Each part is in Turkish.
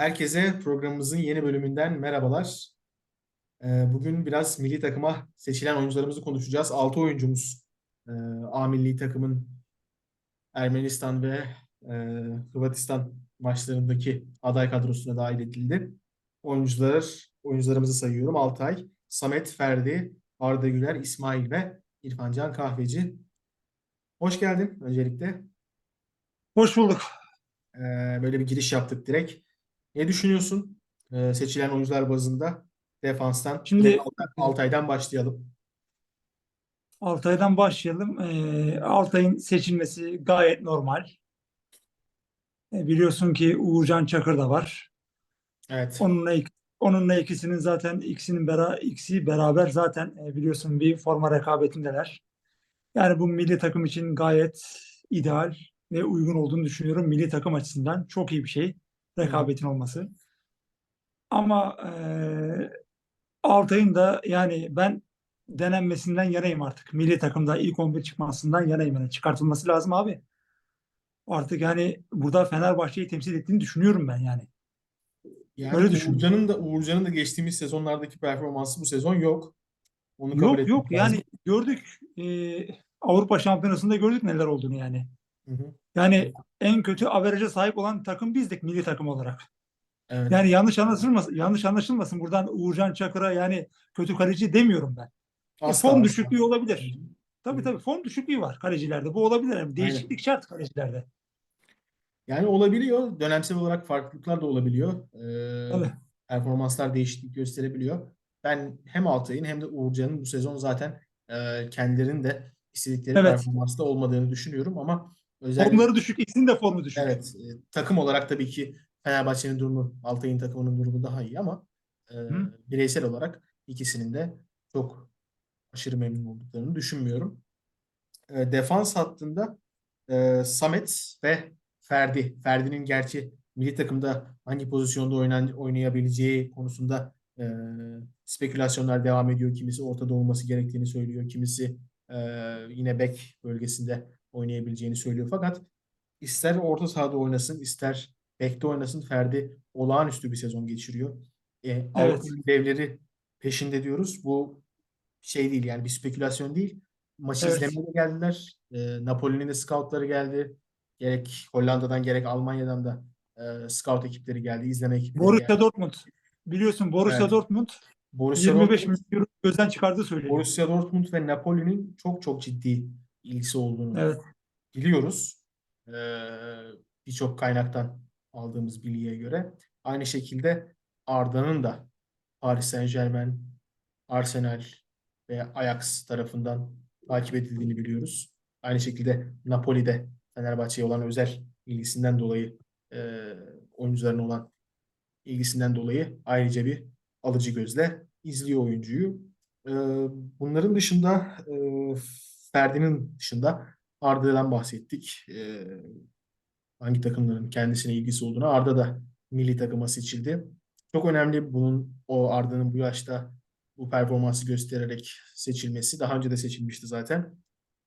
Herkese programımızın yeni bölümünden merhabalar. Ee, Bugün biraz milli takıma seçilen oyuncularımızı konuşacağız. 6 oyuncumuz e, A milli takımın Ermenistan ve e, Hırvatistan maçlarındaki aday kadrosuna dahil edildi. Oyuncular, oyuncularımızı sayıyorum. Altay, Samet Ferdi, Arda Güler, İsmail ve İrfancan Kahveci. Hoş geldin öncelikle. Hoş bulduk. Ee, böyle bir giriş yaptık direkt. Ne düşünüyorsun ee, seçilen oyuncular bazında defanstan? Şimdi- Altay'dan başlayalım. Altay'dan başlayalım. Ee, Altay'ın seçilmesi gayet normal. E, biliyorsun ki Uğurcan Çakır da var. Evet. Onunla onunla ikisinin zaten ikisinin bera ikisi beraber zaten e, biliyorsun bir forma rekabetindeler. Yani bu milli takım için gayet ideal ve uygun olduğunu düşünüyorum. Milli takım açısından çok iyi bir şey rekabetin olması. Ama e, Altay'ın da yani ben denenmesinden yanayım artık. Milli takımda ilk 11 çıkmasından yanayım. Yani çıkartılması lazım abi. Artık yani burada Fenerbahçe'yi temsil ettiğini düşünüyorum ben yani. Yani Öyle. Uğurcan'ın da Uğurcan'ın da geçtiğimiz sezonlardaki performansı bu sezon yok. Onu kabul Yok yok lazım. yani gördük e, Avrupa Şampiyonası'nda gördük neler olduğunu yani. Hı hı. Yani en kötü averaja sahip olan takım bizdik milli takım olarak. Evet. Yani yanlış anlaşılmasın, yanlış anlaşılmasın. Buradan Uğurcan Çakır'a yani kötü kaleci demiyorum ben. E, Asla, form asla. düşüklüğü olabilir. Tabii tabii form düşüklüğü var kalecilerde. Bu olabilir. Yani değişiklik şart kalecilerde. Yani olabiliyor. Dönemsel olarak farklılıklar da olabiliyor. Ee, Tabii. performanslar değişiklik gösterebiliyor. Ben hem Altay'ın hem de Uğurcan'ın bu sezon zaten e, kendilerinin de istedikleri Evet. performansta olmadığını düşünüyorum ama özellikle Formları düşük, ikisinin de formu düşük. Evet, e, takım olarak tabii ki Fenerbahçe'nin durumu, Altay'ın takımının durumu daha iyi ama e, Hı. bireysel olarak ikisinin de çok aşırı memnun olduklarını düşünmüyorum. E, defans hattında e, Samet ve Ferdi. Ferdi'nin gerçi milli takımda hangi pozisyonda oynan, oynayabileceği konusunda e, spekülasyonlar devam ediyor. Kimisi ortada olması gerektiğini söylüyor. Kimisi e, yine bek bölgesinde oynayabileceğini söylüyor. Fakat ister orta sahada oynasın, ister bekte oynasın Ferdi olağanüstü bir sezon geçiriyor. E, Avrupa devleri peşinde diyoruz. Bu şey değil yani bir spekülasyon değil. Maçı Evet. izlemeye de geldiler. E, Napoli'nin de scoutları geldi. Gerek Hollanda'dan gerek Almanya'dan da e, scout ekipleri geldi. izleme ekipleri Borussia geldi. Dortmund. Biliyorsun Borussia Evet. Dortmund Borussia 25 Dortmund, milyon gözden çıkardığı söyleniyor. Borussia Dortmund ve Napoli'nin çok çok ciddi ilgisi olduğunu Evet. biliyoruz. Ee, Birçok kaynaktan aldığımız bilgiye göre. Aynı şekilde Arda'nın da Paris Saint-Germain, Arsenal ve Ajax tarafından takip edildiğini biliyoruz. Aynı şekilde Napoli'de Fenerbahçe'ye olan özel ilgisinden dolayı e, oyuncularına olan ilgisinden dolayı ayrıca bir alıcı gözle izliyor oyuncuyu. Ee, bunların dışında e, Ferdi'nin dışında Arda'dan bahsettik. Ee, hangi takımların kendisine ilgisi olduğunu. Arda da milli takıma seçildi. Çok önemli bunun o Arda'nın bu yaşta bu performansı göstererek seçilmesi. Daha önce de seçilmişti zaten.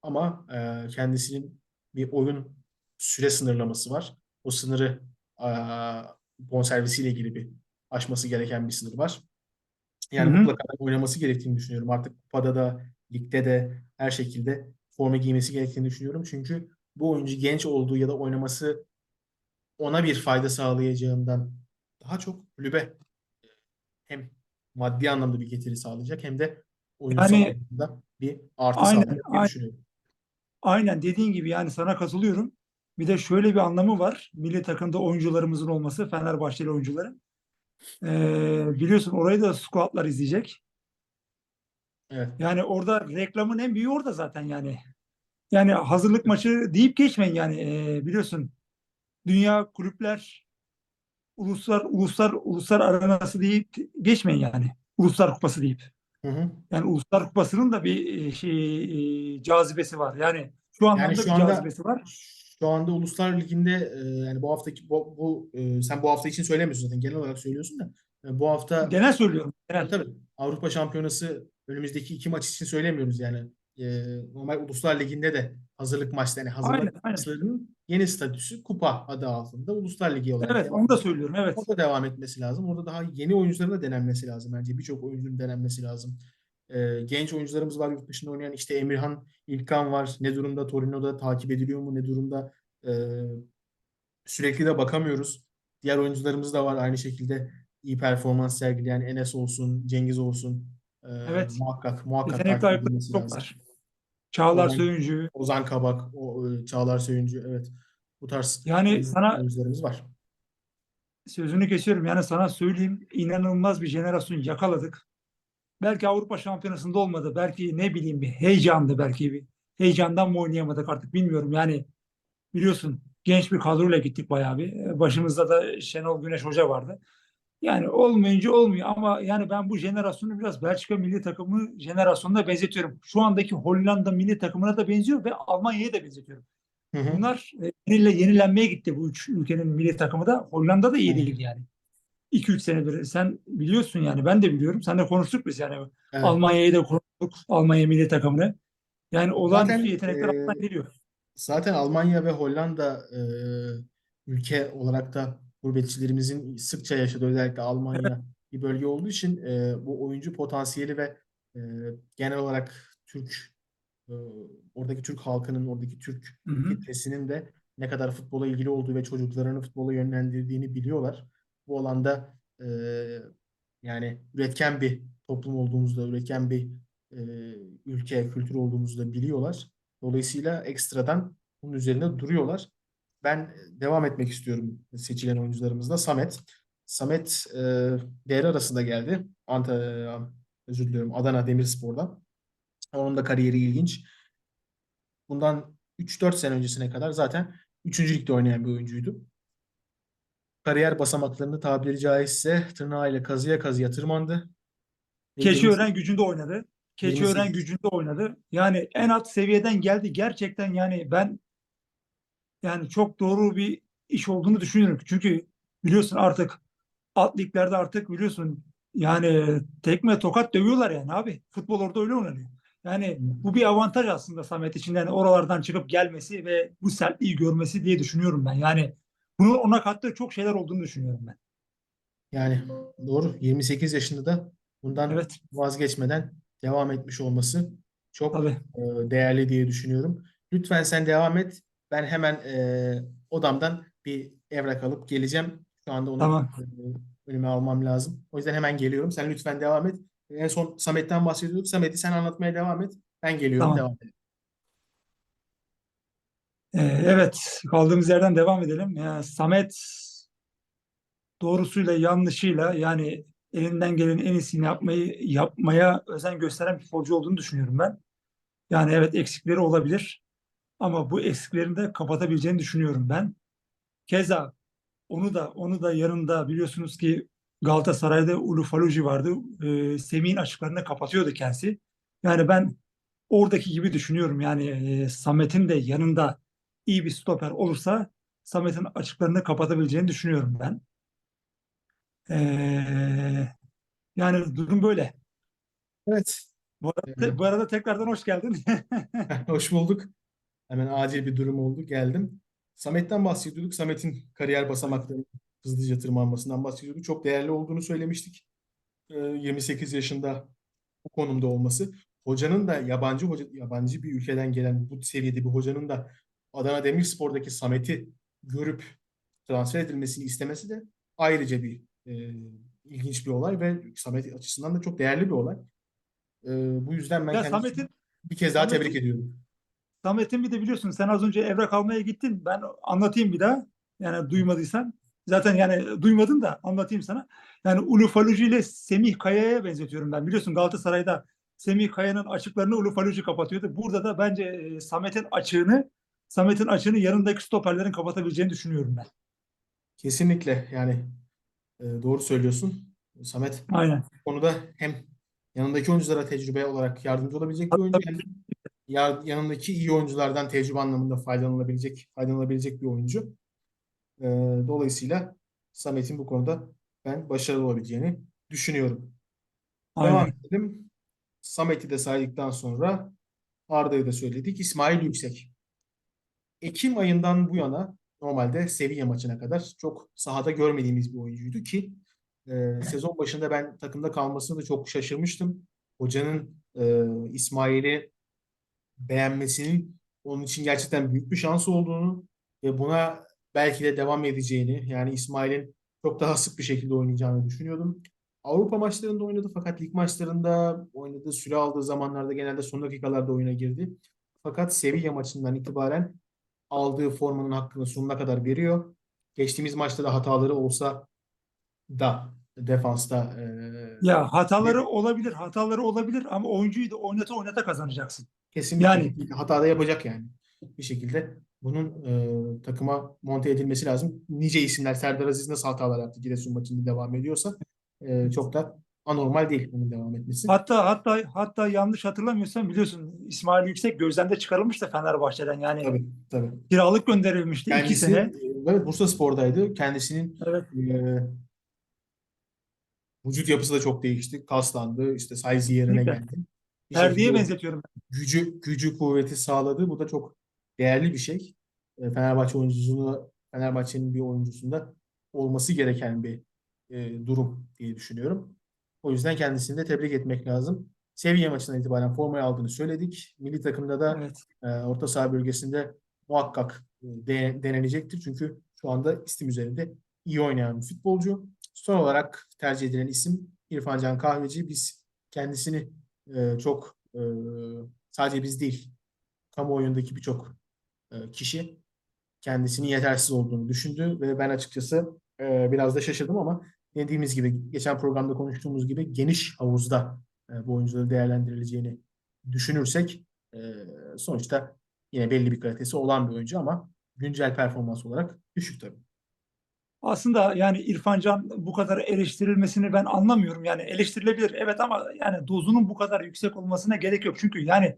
Ama e, kendisinin bir oyun süre sınırlaması var. O sınırı e, bonservisiyle ilgili bir aşması gereken bir sınır var. Yani Hı hı. mutlaka oynaması gerektiğini düşünüyorum. Artık kupada da, ligde de her şekilde forma giymesi gerektiğini düşünüyorum. Çünkü bu oyuncu genç olduğu ya da oynaması ona bir fayda sağlayacağından daha çok kulübe e, hem maddi anlamda bir getiri sağlayacak hem de oyunsal Yani- bir artı Aynen, sağlayacak diye aynen. düşünüyorum. Aynen dediğin gibi yani sana katılıyorum. Bir de şöyle bir anlamı var. Milli takımda oyuncularımızın olması, Fenerbahçeli oyuncuların. Ee, biliyorsun orayı da scoutlar izleyecek. Evet. Yani orada reklamın en büyüğü orada zaten yani. Yani hazırlık maçı deyip geçmeyin yani Ee, biliyorsun. Dünya kulüpler uluslar uluslar uluslar arenası deyip geçmeyin yani. Uluslar kupası deyip. Hı hı. Yani Uluslar Kupası'nın da bir e, şey e, cazibesi var. Yani şu anlamda şu bir anda- cazibesi var. Şu anda Uluslar Ligi'nde e, yani bu haftaki bu, bu e, sen bu hafta için söylemiyorsun zaten genel olarak söylüyorsun da e, bu hafta Genel söylüyorum. Genel. Tabii Avrupa Şampiyonası önümüzdeki iki maç için söylemiyoruz yani. Ee, normal Uluslar Ligi'nde de hazırlık maçları yani hazırlık Aynen, aynen. maçlarının yeni statüsü kupa adı altında Uluslar Ligi olarak Evet, onu da söylüyorum. Evet. Orada devam etmesi lazım. Orada daha yeni oyuncuların da denenmesi lazım bence. Birçok oyuncunun denenmesi lazım. Ee, genç oyuncularımız var yurt dışında oynayan. İşte Emirhan İlkan var. Ne durumda Torino'da takip ediliyor mu? Ne durumda? Ee, sürekli de bakamıyoruz. Diğer oyuncularımız da var aynı şekilde iyi performans sergileyen Enes olsun, Cengiz olsun. Ee, Evet. muhakkak muhakkak Yetenekli takip edilmesi çok lazım. var. Çağlar Ozan- Söyüncü. Ozan Kabak, o, e, Çağlar Söyüncü evet. Bu tarz Yani sana var. sözünü kesiyorum. Yani sana söyleyeyim inanılmaz bir jenerasyon yakaladık. Belki Avrupa Şampiyonası'nda olmadı. Belki ne bileyim bir heyecandı belki bir. Heyecandan mı oynayamadık artık bilmiyorum. Yani biliyorsun genç bir kadroyla gittik bayağı bir. Başımızda da Şenol Güneş Hoca vardı. Yani olmayınca olmuyor ama yani ben bu jenerasyonu biraz Belçika milli takımı jenerasyonuna benzetiyorum. Şu andaki Hollanda milli takımına da benziyor ve Almanya'ya da benzetiyorum. Hı hı. Bunlar e, yenile, yenilenmeye gitti bu üç ülkenin milli takımı da. Hollanda da iyi değil yani. 2-3 senedir. Sen biliyorsun yani ben de biliyorum. Sen de konuştuk biz yani. Evet. Almanya'yı da konuştuk. Almanya milli takımını. Yani olağanüstü Zaten, yetenekler e, Almanya geliyor. Zaten Almanya ve Hollanda e, ülke olarak da gurbetçilerimizin sıkça yaşadığı özellikle Almanya bir bölge olduğu için e, bu oyuncu potansiyeli ve e, genel olarak Türk e, oradaki Türk halkının, oradaki Türk Hı hı. kitlesinin de ne kadar futbola ilgili olduğu ve çocuklarını futbola yönlendirdiğini biliyorlar. Bu alanda e, yani üretken bir toplum olduğumuzda, üretken bir e, ülke, kültür olduğumuzu da biliyorlar. Dolayısıyla ekstradan bunun üzerinde duruyorlar. Ben devam etmek istiyorum seçilen oyuncularımızla. Samet. Samet e, devre arasında geldi. Anta, özür diliyorum Adana Demirspor'dan. Onun da kariyeri ilginç. Bundan 3-4 sene öncesine kadar zaten 3. ligde oynayan bir oyuncuydu. Kariyer basamaklarını tabiri caizse tırnağıyla kazıya kazıya tırmandı. Keçiören gücünde oynadı. Keçiören 28. gücünde oynadı. Yani en alt seviyeden geldi. Gerçekten yani ben yani çok doğru bir iş olduğunu düşünüyorum. Çünkü biliyorsun artık alt liglerde artık biliyorsun yani tekme tokat dövüyorlar yani abi. Futbol orada öyle oynanıyor. Yani bu bir avantaj aslında Samet için. Yani oralardan çıkıp gelmesi ve bu sertliği görmesi diye düşünüyorum ben. Yani bunun ona kattığı çok şeyler olduğunu düşünüyorum ben. Yani doğru 28 yaşında da bundan Evet. vazgeçmeden devam etmiş olması çok Tabii. e, değerli diye düşünüyorum. Lütfen sen devam et. Ben hemen e, odamdan bir evrak alıp geleceğim. Şu anda onu Tamam. e, önüme almam lazım. O yüzden hemen geliyorum. Sen lütfen devam et. En son Samet'ten bahsediyorduk. Samet'i sen anlatmaya devam et. Ben geliyorum. Tamam. Devam edelim. Ee, evet, kaldığımız yerden devam edelim. Ya, Samet doğrusuyla yanlışıyla yani elinden gelen en iyisini yapmayı yapmaya özen gösteren bir futbolcu olduğunu düşünüyorum ben. Yani evet eksikleri olabilir ama bu eksiklerini de kapatabileceğini düşünüyorum ben. Keza onu da onu da yanında biliyorsunuz ki Galatasaray'da Ulu Faluji vardı. Ee, Semih'in açıklarını kapatıyordu kendisi. Yani ben oradaki gibi düşünüyorum. Yani e, Samet'in de yanında iyi bir stoper olursa Samet'in açıklarını kapatabileceğini düşünüyorum ben. Ee, yani durum böyle. Evet. Bu arada, bu arada tekrardan hoş geldin. Hoş bulduk. Hemen acil bir durum oldu. Geldim. Samet'ten bahsediyorduk. Samet'in kariyer basamaklarının hızlıca tırmanmasından bahsediyorduk. Çok değerli olduğunu söylemiştik. Ee, 28 yaşında bu konumda olması. Hocanın da yabancı hoca, yabancı bir ülkeden gelen bu seviyede bir hocanın da Adana Demirspor'daki Samet'i görüp transfer edilmesini istemesi de ayrıca bir e, ilginç bir olay ve Samet açısından da çok değerli bir olay. Ee, bu yüzden ben ya kendisini Samet'in bir kez daha Samet'in- tebrik ediyorum. Samet'in bir de biliyorsun sen az önce evrak almaya gittin. Ben anlatayım bir daha. Yani duymadıysan. Zaten yani duymadın da anlatayım sana. Yani Ulu Faluji ile Semih Kaya'ya benzetiyorum ben. Biliyorsun Galatasaray'da Semih Kaya'nın açıklarını Ulu Faluji kapatıyordu. Burada da bence e, Samet'in açığını Samet'in açığını yanındaki stoperlerin kapatabileceğini düşünüyorum ben. Kesinlikle yani e, doğru söylüyorsun. Samet Aynen. bu konuda hem yanındaki oyunculara tecrübe olarak yardımcı olabilecek bir oyuncu hem yanındaki iyi oyunculardan tecrübe anlamında faydalanabilecek faydalanabilecek bir oyuncu. E, dolayısıyla Samet'in bu konuda ben başarılı olabileceğini düşünüyorum. Devam Aynen. edelim. Samet'i de saydıktan sonra Arda'yı da söyledik. İsmail Yüksek. Ekim ayından bu yana normalde Sevilla maçına kadar çok sahada görmediğimiz bir oyuncuydu ki e, sezon başında ben takımda kalmasını da çok şaşırmıştım. Hocanın e, İsmail'i beğenmesinin onun için gerçekten büyük bir şans olduğunu ve buna belki de devam edeceğini yani İsmail'in çok daha sık bir şekilde oynayacağını düşünüyordum. Avrupa maçlarında oynadı fakat lig maçlarında oynadığı süre aldığı zamanlarda genelde son dakikalarda oyuna girdi. Fakat Sevilla maçından itibaren aldığı formanın hakkını sonuna kadar veriyor. Geçtiğimiz maçta da hataları olsa da defansta e, Ya hataları olabilir, hataları olabilir ama oyuncuyu da oynata oynata kazanacaksın. Kesinlikle Yani- hata da yapacak yani. Bir şekilde bunun e, takıma monte edilmesi lazım. Nice isimler Serdar Aziz nasıl hatalar yaptı Giresun maçında devam ediyorsa e, çok da anormal değil bunun devam etmesi. Hatta hatta hatta yanlış hatırlamıyorsam biliyorsun İsmail Yüksek gözden de çıkarılmış da Fenerbahçe'den. Yani Tabii tabii. kiralık gönderilmişti iki Kendisi sene. e, evet Bursaspor'daydı. Kendisinin Evet. e, vücut yapısı da çok değişti. Kaslandı. işte size yerine geldi. Bir benzetiyorum. gücü gücü kuvveti sağladı. Bu da çok değerli bir şey. E, Fenerbahçe oyuncusunu Fenerbahçe'nin bir oyuncusunda olması gereken bir e, durum diye düşünüyorum. O yüzden kendisini de tebrik etmek lazım. Sevilla maçından itibaren formayı aldığını söyledik. Milli takımda da Evet. e, orta saha bölgesinde muhakkak e, de- denenecektir. Çünkü şu anda istim üzerinde iyi oynayan bir futbolcu. Son olarak tercih edilen isim İrfan Can Kahveci. Biz kendisini e, çok e, sadece biz değil, kamuoyundaki birçok e, kişi kendisinin yetersiz olduğunu düşündü ve ben açıkçası e, biraz da şaşırdım ama dediğimiz gibi geçen programda konuştuğumuz gibi geniş havuzda e, bu oyuncuları değerlendirileceğini düşünürsek e, sonuçta yine belli bir kalitesi olan bir oyuncu ama güncel performans olarak düşük tabii. Aslında yani İrfan Can bu kadar eleştirilmesini ben anlamıyorum. Yani eleştirilebilir evet ama yani dozunun bu kadar yüksek olmasına gerek yok. Çünkü yani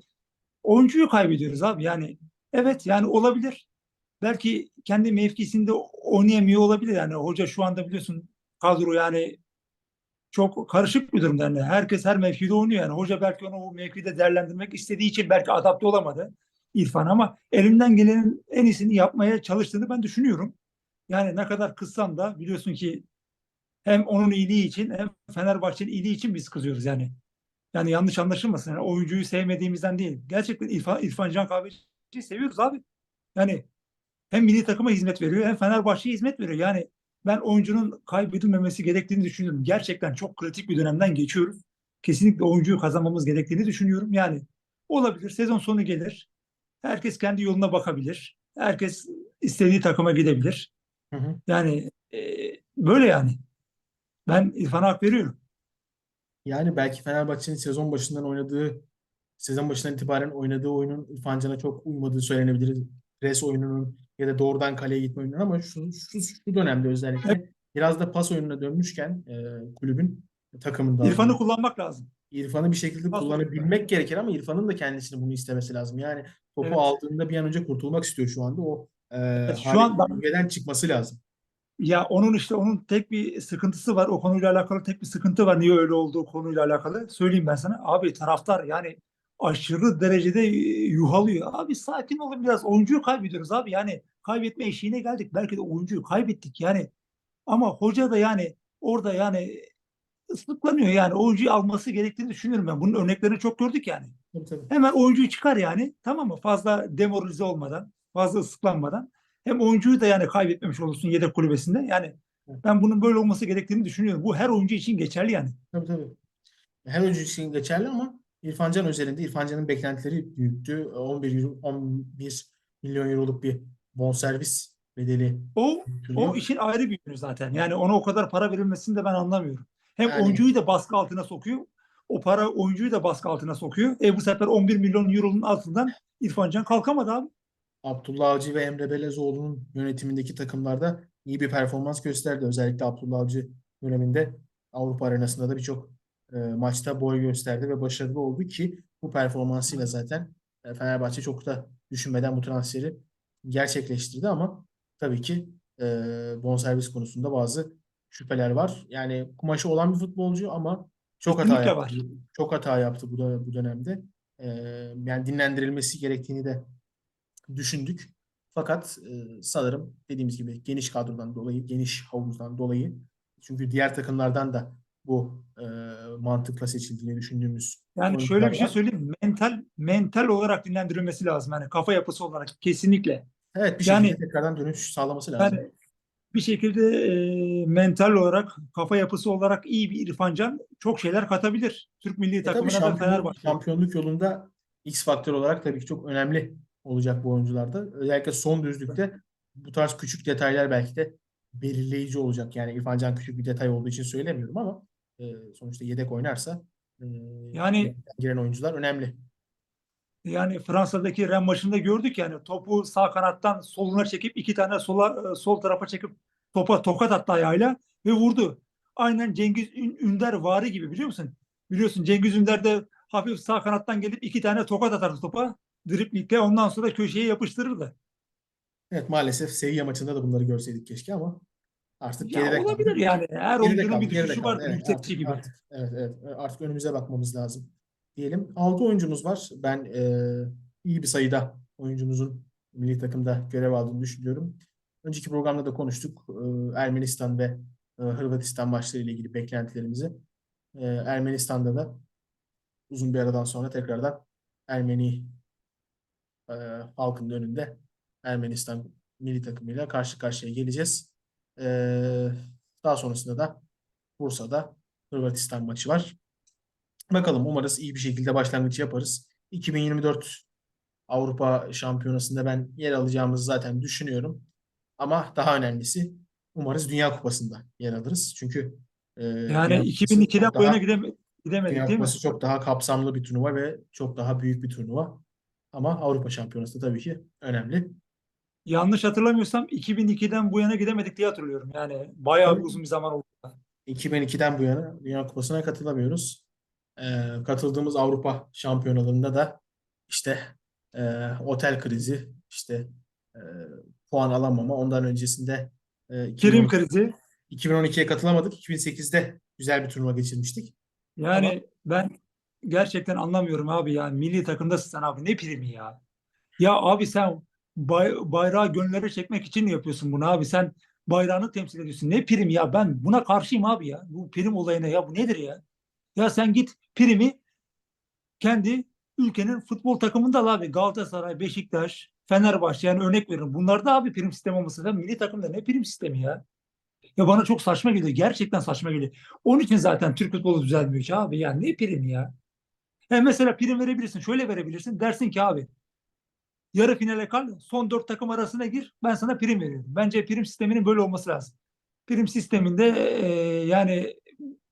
oyuncuyu kaybediyoruz abi. Yani evet yani olabilir. Belki kendi mevkisinde oynayamıyor olabilir. Yani hoca şu anda biliyorsun kadro yani çok karışık bir durumda. Yani herkes her mevkide oynuyor. Yani hoca belki onu o mevkide değerlendirmek istediği için belki adapte olamadı İrfan ama elinden gelenin en iyisini yapmaya çalıştığını ben düşünüyorum. Yani ne kadar kızsam da biliyorsun ki hem onun iyiliği için hem Fenerbahçe'nin iyiliği için biz kızıyoruz yani. Yani yanlış anlaşılmasın. Yani oyuncuyu sevmediğimizden değil. Gerçekten İrfan, İrfan Can Kahveci'yi seviyoruz abi. Yani hem milli takıma hizmet veriyor hem Fenerbahçe'ye hizmet veriyor. Yani ben oyuncunun kaybedilmemesi gerektiğini düşünüyorum. Gerçekten çok kritik bir dönemden geçiyoruz. Kesinlikle oyuncuyu kazanmamız gerektiğini düşünüyorum. Yani olabilir. Sezon sonu gelir. Herkes kendi yoluna bakabilir. Herkes istediği takıma gidebilir. Hı hı. Yani e, böyle yani. Ben İrfan'a hak veriyorum. Yani belki Fenerbahçe'nin sezon başından oynadığı, sezon başından itibaren oynadığı oyunun İrfan Can'a çok uymadığı söylenebilir. Pres oyununun ya da doğrudan kaleye gitme oyununun ama şu, şu, şu dönemde özellikle biraz da pas oyununa dönmüşken e, kulübün takımında İrfan'ı kullanmak lazım. İrfan'ı bir şekilde Pas kullanabilmek gerekir ama İrfan'ın da kendisini bunu istemesi lazım. Yani topu Evet. aldığında bir an önce kurtulmak istiyor şu anda. O e, şu an ben- bölgeden çıkması lazım. Ya onun işte onun tek bir sıkıntısı var. O konuyla alakalı tek bir sıkıntı var. Niye öyle olduğu konuyla alakalı. Söyleyeyim ben sana. Abi taraftar yani aşırı derecede e, yuhalıyor. Abi sakin olun biraz. Oyuncuyu kaybediyoruz abi. Yani kaybetme eşiğine geldik. Belki de oyuncuyu kaybettik yani. Ama hoca da yani orada yani ıslıklanıyor yani. Oyuncuyu alması gerektiğini düşünüyorum ben. Bunun örneklerini çok gördük yani. Tabii. Hemen oyuncuyu çıkar yani. Tamam mı? Fazla demoralize olmadan, fazla ıslıklanmadan. Hem oyuncuyu da yani kaybetmemiş olursun yedek kulübesinde. Yani ben bunun böyle olması gerektiğini düşünüyorum. Bu her oyuncu için geçerli yani. Tabii tabii. Her oyuncu için geçerli ama İrfan Can özelinde İrfan Can'ın beklentileri büyüktü. 11, euro- 11 milyon euroluk bir bonservis bedeli O o işin ayrı bir yönü zaten. Yani ona o kadar para verilmesini de ben anlamıyorum. Hem Yani- oyuncuyu da baskı altına sokuyor. O para oyuncuyu da baskı altına sokuyor. E bu sefer 11 milyon euronun altından İrfan Can kalkamadı abi. Abdullah Avcı ve Emre Belezoğlu'nun yönetimindeki takımlarda iyi bir performans gösterdi. Özellikle Abdullah Avcı döneminde Avrupa arenasında da birçok e, maçta boy gösterdi ve başarılı oldu ki bu performansıyla zaten e, Fenerbahçe çok da düşünmeden bu transferi gerçekleştirdi ama tabii ki e, bonservis konusunda bazı şüpheler var. Yani kumaşı olan bir futbolcu ama çok hata yaptı. Çok hata yaptı bu da bu dönemde. E, yani dinlendirilmesi gerektiğini de düşündük. Fakat e, sanırım dediğimiz gibi geniş kadrodan dolayı, geniş havuzdan dolayı çünkü diğer takımlardan da bu e, mantıkla seçildiğini düşündüğümüz Yani şöyle bir şey var. söyleyeyim. Mental mental olarak dinlendirilmesi lazım. Yani kafa yapısı olarak kesinlikle. Evet bir Yani- şekilde tekrardan dönüş sağlaması lazım. Yani bir şekilde e, mental olarak, kafa yapısı olarak iyi bir İrfan Can çok şeyler katabilir. Türk milli E takımına da Fenerbahçe. şampiyonluk yolunda X faktör olarak tabii ki çok önemli olacak bu oyuncularda. Özellikle son düzlükte bu tarz küçük detaylar belki de belirleyici olacak. Yani İrfan Can küçük bir detay olduğu için söylemiyorum ama e, sonuçta yedek oynarsa e, Yani- giren oyuncular önemli. Yani Fransa'daki Rennes maçında gördük yani topu sağ kanattan soluna çekip iki tane sola e, sol tarafa çekip topa tokat attı ayağıyla ve vurdu. Aynen Cengiz Ün- Ünder vari gibi biliyor musun? Biliyorsun Cengiz Ünder de hafif sağ kanattan gelip iki tane tokat atardı topa. Driplikle ondan sonra köşeye yapıştırırdı. Evet maalesef Sevilla maçında da bunları görseydik keşke ama artık Ya geride olabilir kaldı. yani. Her Geride oyuncunun kaldı, bir düşüşü var. Evet, yükselişi artık, gibi. artık, evet, evet. Artık önümüze bakmamız lazım diyelim. 6 oyuncumuz var. Ben e, iyi bir sayıda oyuncumuzun milli takımda görev aldığını düşünüyorum. Önceki programda da konuştuk. E, Ermenistan ve e, Hırvatistan maçlarıyla ilgili beklentilerimizi. E, Ermenistan'da da uzun bir aradan sonra tekrardan Ermeni e, halkının önünde Ermenistan milli takımıyla karşı karşıya geleceğiz. E, daha sonrasında da Bursa'da Hırvatistan maçı var. Bakalım umarız iyi bir şekilde başlangıç yaparız. 2024 Avrupa Şampiyonası'nda ben yer alacağımızı zaten düşünüyorum. Ama daha önemlisi umarız Dünya Kupası'nda yer alırız. Çünkü e, Yani Kupası 2002'den çok bu yana gidemedik Dünya değil mi? Kupası çok daha kapsamlı bir turnuva ve çok daha büyük bir turnuva. Ama Avrupa Şampiyonası da tabii ki önemli. Yanlış hatırlamıyorsam 2002'den bu yana gidemedik diye hatırlıyorum. Yani bayağı Tabii. uzun bir zaman oldu. 2002'den bu yana Dünya Kupası'na katılamıyoruz. Ee, katıldığımız Avrupa şampiyonalarında da işte e, otel krizi, işte e, puan alamama. Ondan öncesinde e, Prim 2010 krizi. 2012'ye katılamadık. 2008'de güzel bir turnuva geçirmiştik. Yani ben gerçekten anlamıyorum abi ya. Milli takımdasın sen abi. Ne primi ya? Ya abi sen bay- bayrağı gönüllere çekmek için yapıyorsun bunu abi? Sen bayrağını temsil ediyorsun. Ne prim ya? Ben buna karşıyım abi ya. Bu prim olayına ya bu nedir ya? Ya sen git primi kendi ülkenin futbol takımında al abi. Galatasaray, Beşiktaş, Fenerbahçe yani örnek veririm. Bunlarda abi prim sistemi olması da milli takımda ne prim sistemi ya? Ya bana çok saçma geliyor. Gerçekten saçma geliyor. Onun için zaten Türk futbolu düzelmiyor ki abi. Ya ne prim ya? Ya mesela prim verebilirsin. Şöyle verebilirsin. Dersin ki abi yarı finale kal. Son dört takım arasına gir. Ben sana prim veriyorum. Bence prim sisteminin böyle olması lazım. Prim sisteminde e, yani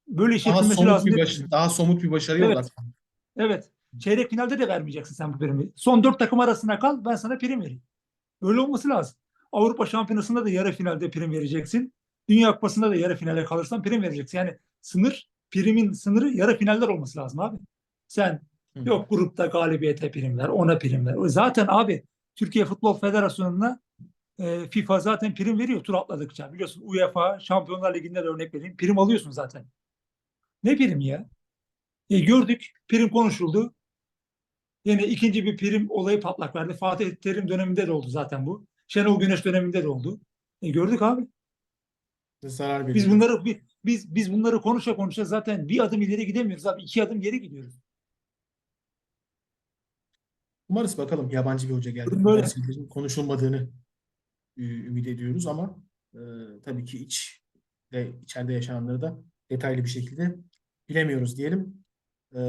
böyle Daha işletilmesi somut lazım. bir diye baş, daha somut bir başarıya Evet. odaklan. Evet. Çeyrek finalde de vermeyeceksin sen bu primi. Son dört takım arasına kal. Ben sana prim vereyim. Böyle olması lazım. Avrupa Şampiyonası'nda da yarı finalde prim vereceksin. Dünya Kupası'nda da yarı finale kalırsan prim vereceksin. Yani sınır, primin sınırı yarı finaller olması lazım abi. Sen Hı. yok grupta galibiyete prim ver, ona prim ver. O Zaten abi Türkiye Futbol Federasyonu'na e, FIFA zaten prim veriyor tur atladıkça. Biliyorsun UEFA Şampiyonlar Ligi'nde de örnek vereyim. Prim alıyorsun zaten. Ne prim ya? E, gördük. Prim konuşuldu. Yine ikinci bir prim olayı patlak verdi. Fatih Terim döneminde de oldu zaten bu. Şenol Güneş döneminde de oldu. E, gördük abi. Zarar veriyor. Biz bunları bi- biz biz bunları konuşa konuşa zaten bir adım ileri gidemiyoruz abi. iki adım geri gidiyoruz. Umarız bakalım yabancı bir hoca geldi. Böyle. Konuşulmadığını ümit ediyoruz ama e, tabii ki iç ve içeride yaşananları da detaylı bir şekilde bilemiyoruz diyelim. E,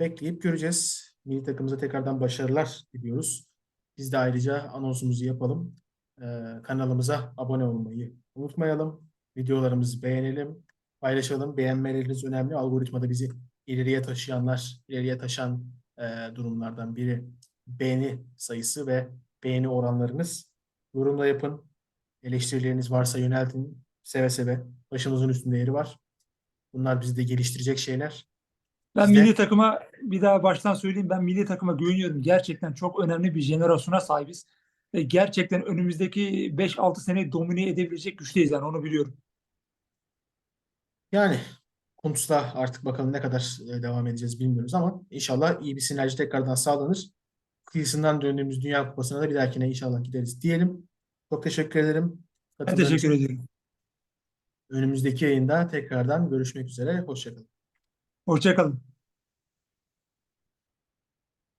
bekleyip göreceğiz. Milli takımımıza tekrardan başarılar diliyoruz. Biz de ayrıca anonsumuzu yapalım. E, kanalımıza abone olmayı unutmayalım. Videolarımızı beğenelim, paylaşalım. Beğenmeleriniz önemli. Algoritmada bizi ileriye taşıyanlar, ileriye taşan e, durumlardan biri beğeni sayısı ve beğeni oranlarınız. Yorumla yapın. Eleştirileriniz varsa yöneltin. Seve seve. Başımızın üstünde yeri var. Bunlar bizi de geliştirecek şeyler. Ben Biz de- milli takıma bir daha baştan söyleyeyim. Ben milli takıma güveniyorum. Gerçekten çok önemli bir jenerasyona sahibiz. Ve gerçekten önümüzdeki 5-6 sene domine edebilecek güçteyiz yani onu biliyorum. Yani Kuntz'ta artık bakalım ne kadar e, devam edeceğiz bilmiyoruz ama inşallah iyi bir sinerji tekrardan sağlanır. Kıyısından döndüğümüz Dünya Kupası'na da bir dahakine inşallah gideriz diyelim. Çok teşekkür ederim. Ben teşekkür ediyorum. Önümüzdeki yayında tekrardan görüşmek üzere. Hoşçakalın. Hoşça kalın.